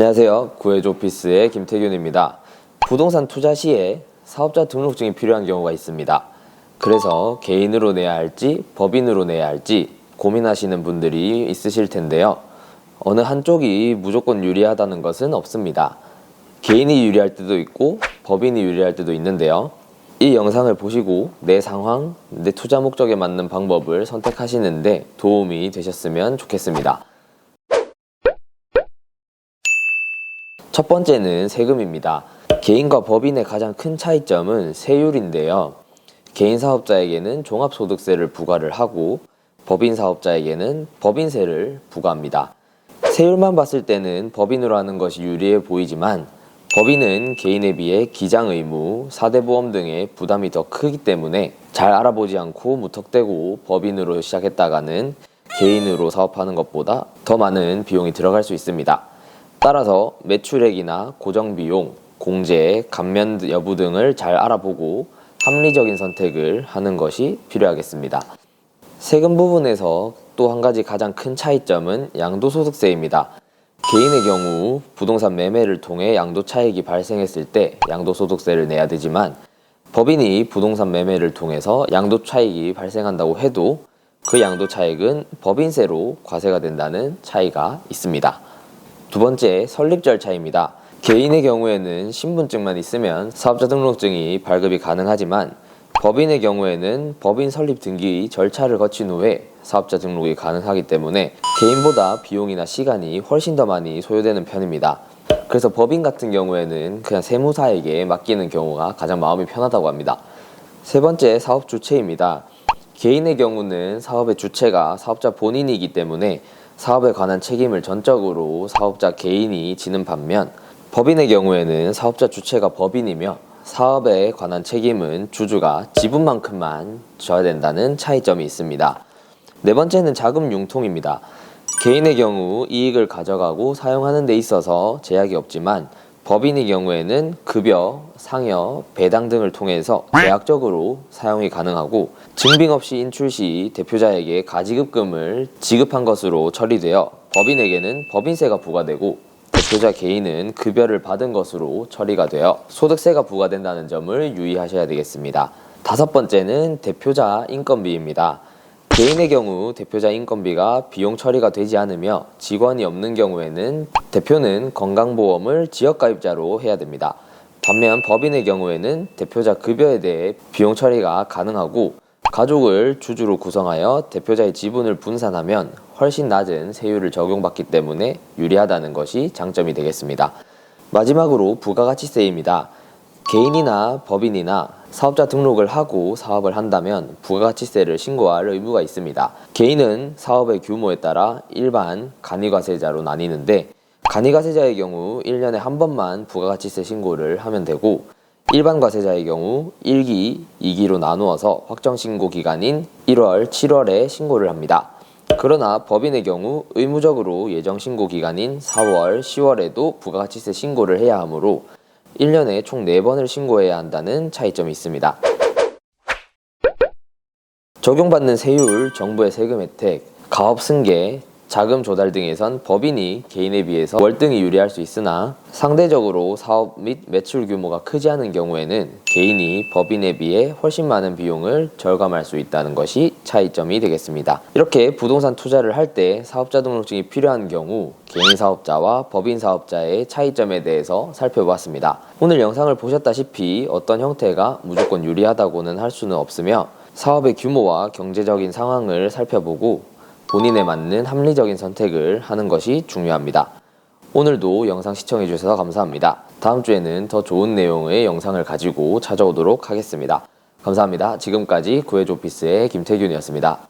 안녕하세요. 구해조 오피스의 김태균입니다. 부동산 투자 시에 사업자 등록증이 필요한 경우가 있습니다. 그래서 개인으로 내야 할지 법인으로 내야 할지 고민하시는 분들이 있으실 텐데요. 어느 한쪽이 무조건 유리하다는 것은 없습니다. 개인이 유리할 때도 있고 법인이 유리할 때도 있는데요. 이 영상을 보시고 내 상황, 내 투자 목적에 맞는 방법을 선택하시는데 도움이 되셨으면 좋겠습니다. 첫 번째는 세금입니다. 개인과 법인의 가장 큰 차이점은 세율인데요. 개인 사업자에게는 종합소득세를 부과를 하고 법인 사업자에게는 법인세를 부과합니다. 세율만 봤을 때는 법인으로 하는 것이 유리해 보이지만 법인은 개인에 비해 기장 의무, 사대보험 등의 부담이 더 크기 때문에 잘 알아보지 않고 무턱대고 법인으로 시작했다가는 개인으로 사업하는 것보다 더 많은 비용이 들어갈 수 있습니다. 따라서 매출액이나 고정비용, 공제, 감면 여부 등을 잘 알아보고 합리적인 선택을 하는 것이 필요하겠습니다. 세금 부분에서 또 한 가지 가장 큰 차이점은 양도소득세입니다. 개인의 경우 부동산 매매를 통해 양도 차익이 발생했을 때 양도소득세를 내야 되지만 법인이 부동산 매매를 통해서 양도 차익이 발생한다고 해도 그 양도 차익은 법인세로 과세가 된다는 차이가 있습니다. 두 번째, 설립 절차입니다. 개인의 경우에는 신분증만 있으면 사업자 등록증이 발급이 가능하지만 법인의 경우에는 법인 설립 등기 절차를 거친 후에 사업자 등록이 가능하기 때문에 개인보다 비용이나 시간이 훨씬 더 많이 소요되는 편입니다. 그래서 법인 같은 경우에는 그냥 세무사에게 맡기는 경우가 가장 마음이 편하다고 합니다. 세 번째, 사업 주체입니다. 개인의 경우는 사업의 주체가 사업자 본인이기 때문에 사업에 관한 책임을 전적으로 사업자 개인이 지는 반면 법인의 경우에는 사업자 주체가 법인이며 사업에 관한 책임은 주주가 지분만큼만 져야 된다는 차이점이 있습니다. 네 번째는 자금 융통입니다. 개인의 경우 이익을 가져가고 사용하는 데 있어서 제약이 없지만 법인의 경우에는 급여, 상여, 배당 등을 통해서 계약적으로 사용이 가능하고 증빙 없이 인출 시 대표자에게 가지급금을 지급한 것으로 처리되어 법인에게는 법인세가 부과되고 대표자 개인은 급여를 받은 것으로 처리가 되어 소득세가 부과된다는 점을 유의하셔야 되겠습니다. 다섯 번째는 대표자 인건비입니다. 개인의 경우 대표자 인건비가 비용 처리가 되지 않으며 직원이 없는 경우에는 대표는 건강보험을 지역가입자로 해야 됩니다. 반면 법인의 경우에는 대표자 급여에 대해 비용 처리가 가능하고 가족을 주주로 구성하여 대표자의 지분을 분산하면 훨씬 낮은 세율을 적용받기 때문에 유리하다는 것이 장점이 되겠습니다. 마지막으로 부가가치세입니다. 개인이나 법인이나 사업자 등록을 하고 사업을 한다면 부가가치세를 신고할 의무가 있습니다. 개인은 사업의 규모에 따라 일반 간이과세자로 나뉘는데 간이과세자의 경우 1년에 한 번만 부가가치세 신고를 하면 되고 일반 과세자의 경우 1기, 2기로 나누어서 확정 신고 기간인 1월, 7월에 신고를 합니다. 그러나 법인의 경우 의무적으로 예정 신고 기간인 4월, 10월에도 부가가치세 신고를 해야 하므로 1년에 총 4번을 신고해야 한다는 차이점이 있습니다. 적용받는 세율, 정부의 세금 혜택, 가업 승계, 자금 조달 등에선 법인이 개인에 비해서 월등히 유리할 수 있으나 상대적으로 사업 및 매출 규모가 크지 않은 경우에는 개인이 법인에 비해 훨씬 많은 비용을 절감할 수 있다는 것이 차이점이 되겠습니다. 이렇게 부동산 투자를 할 때 사업자 등록증이 필요한 경우 개인 사업자와 법인 사업자의 차이점에 대해서 살펴보았습니다. 오늘 영상을 보셨다시피 어떤 형태가 무조건 유리하다고는 할 수는 없으며 사업의 규모와 경제적인 상황을 살펴보고 본인에 맞는 합리적인 선택을 하는 것이 중요합니다. 오늘도 영상 시청해 주셔서 감사합니다. 다음 주에는 더 좋은 내용의 영상을 가지고 찾아오도록 하겠습니다. 감사합니다. 지금까지 구해조 오피스의 김태균이었습니다.